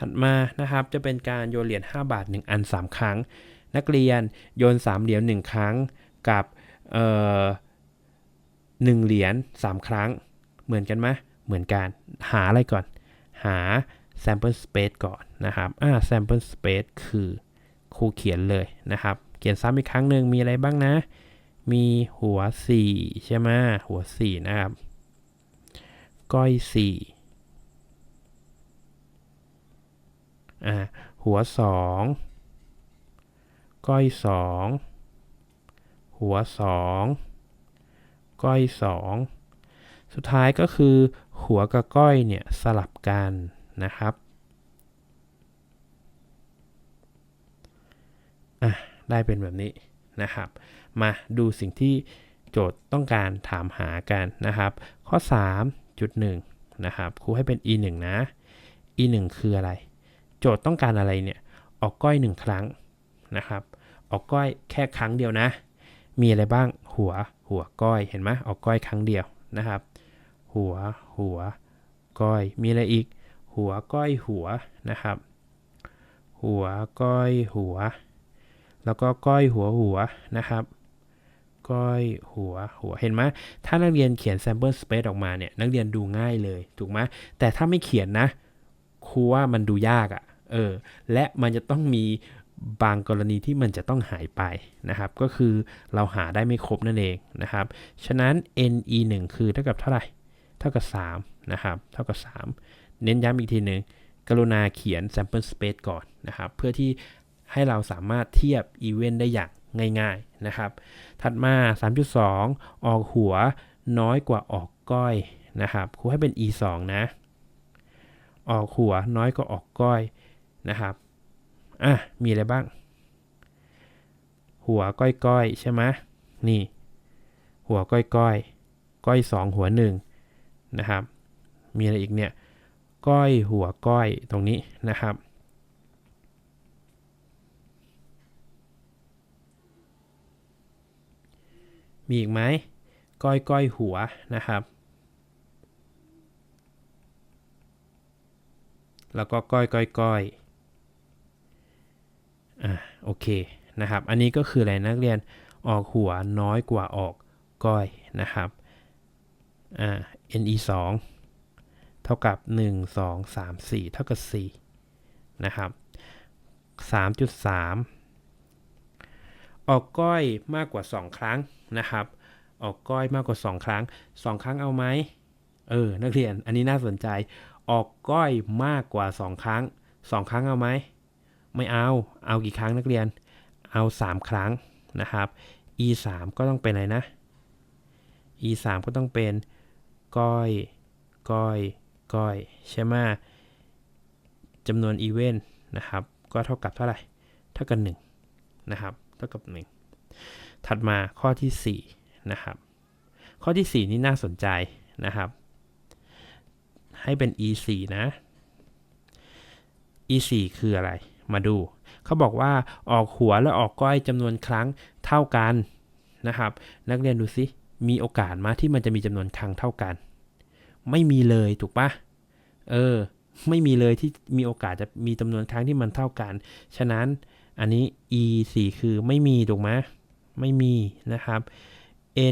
ถัดมานะครับจะเป็นการโยนเหรียญ5บาท 1 อัน 3 ครั้ง นักเรียนโยน 3 เหรียญ1ครั้งกับเอ่อหนึ่งเหรียญ3 ครั้ง เหมือนกันไหมเหมือนกันหาอะไรก่อน หา sample space ก่อนนะครับอ่า sample space คือครูเขียนเลยนะครับ เขียนซ้ำอีกครั้งหนึ่งมีอะไรบ้างนะ มีหัว 4 ใช่ไหมหัว 4 นะครับ ก้อย 4 อ่าหัว 2 ก้อย 2 หัว 2 ก้อย 2 สุดท้ายก็คือ หัวกับก้อยเนี่ยสลับกันนะครับอะได้เป็นแบบนี้นะครับ มาดูสิ่งที่โจทย์ต้องการถามหากันนะครับ ข้อ 3.1 นะครับครูให้เป็น e 1นะ e 1คืออะไร โจทย์ต้องการอะไรเนี่ย ออกก้อย 1 ครั้งนะครับ ออกก้อยแค่ครั้งเดียวนะ มีอะไรบ้าง หัว หัวก้อย เห็นไหมออกก้อยครั้งเดียวนะครับ หัว หัว ก้อย มีอะไรอีก หัว ก้อย หัว นะครับ หัว ก้อย หัว แล้วก็ก้อย หัว หัว นะครับ ก้อย หัว หัว เห็นไหมถ้านักเรียนเขียน sample space ออกมาเนี่ย นักเรียนดูง่ายเลย ถูกไหมแต่ถ้าไม่เขียนนะครูว่ามันดูยากอะ่ะ เออและมันจะต้องมีบางกรณีที่มันจะต้องหายไปนะครับ ก็คือเราหาได้ไม่ครบนั่นเองนะครับ ฉะนั้น ne 1 คือเท่ากับเท่าไหร่เท่ากับ 3 นะครับ เท่ากับ 3 เน้นย้ำอีกทีหนึ่งกรุณาเขียน sample space ก่อนนะครับ เพื่อที่ให้เราสามารถเทียบอีเวนได้อย่างง่ายๆนะครับ ถัดมา 3.2 ออกหัวน้อยกว่าออกก้อยนะครับครูให้เป็น e 2นะ ออกหัวน้อยกว่าออกก้อย นะครับอะมีอะไรบ้าง หัวก้อยก้อยใช่ไหมนี่ หัวก้อยก้อยก้อยสองหัวหนึ่งนะครับมีอะไรอีกเนี่ยก้อยหัวก้อยตรงนี้นะครับมีอีกไหมก้อยก้อยหัวนะครับ แล้วก็ก้อยก้อยก้อย อ่าโอเคนะครับ อันนี้ก็คืออะไรนักเรียนออกหัวน้อยกว่าออกก้อยนะครับอ่า ne 2เท่ากับ 1 2 3 4 เท่ากับ 4 นะครับ 3.3 ออกก้อยมากกว่า 2 ครั้งนะครับ ออกก้อยมากกว่า 2 ครั้ง 2 ครั้งเอาไหมเออ นักเรียน อันนี้น่าสนใจ ออกก้อยมากกว่า 2 ครั้ง 2 ครั้งเอาไหม ไม่เอา เอากี่ครั้งนักเรียน เอา 3 ครั้งนะครับ e 3ก็ต้องเป็นอะไรนะ e 3ก็ต้องเป็นก้อย ก้อย ก้อย ใช่ไหมจำนวนอีเวนต์นะครับ ก็เท่ากับเท่าไหร่ เท่ากับ1นะครับ เท่ากับ 1 ถัดมาข้อที่4นะครับ ข้อที่ 4 นี่น่าสนใจนะครับ ให้เป็น e 4นะ e 4คืออะไร มาดู เขาบอกว่าออกหัวและออกก้อยจำนวนครั้งเท่ากันนะครับ นักเรียนดูสิมีโอกาสมาที่มันจะมีจำนวนครั้งเท่ากัน ไม่มีเลยถูกปะเออ ไม่มีเลยที่มีโอกาสจะมีจำนวนครั้งที่มันเท่ากัน ฉะนั้นอันนี้ e 4คือไม่มีถูกไหมไม่มีนะครับ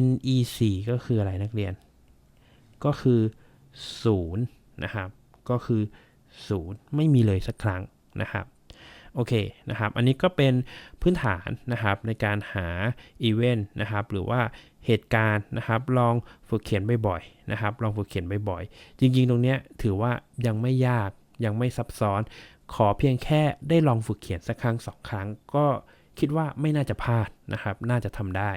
n e 4ก็คืออะไรนักเรียน ก็คือ0นะครับ ก็คือ 0 ไม่มีเลยสักครั้งนะครับ โอเคนะครับ อันนี้ก็เป็นพื้นฐานนะครับในการหาอีเวนต์นะครับหรือว่าเหตุการณ์นะครับลองฝึกเขียนบ่อยๆนะครับลองฝึกเขียนบ่อยๆ จริงๆ ตรงนี้ถือว่ายังไม่ยากยังไม่ซับซ้อน ขอเพียงแค่ได้ลองฝึกเขียนสักครั้งสองครั้ง ก็คิดว่าไม่น่าจะพลาดนะครับน่าจะทำได้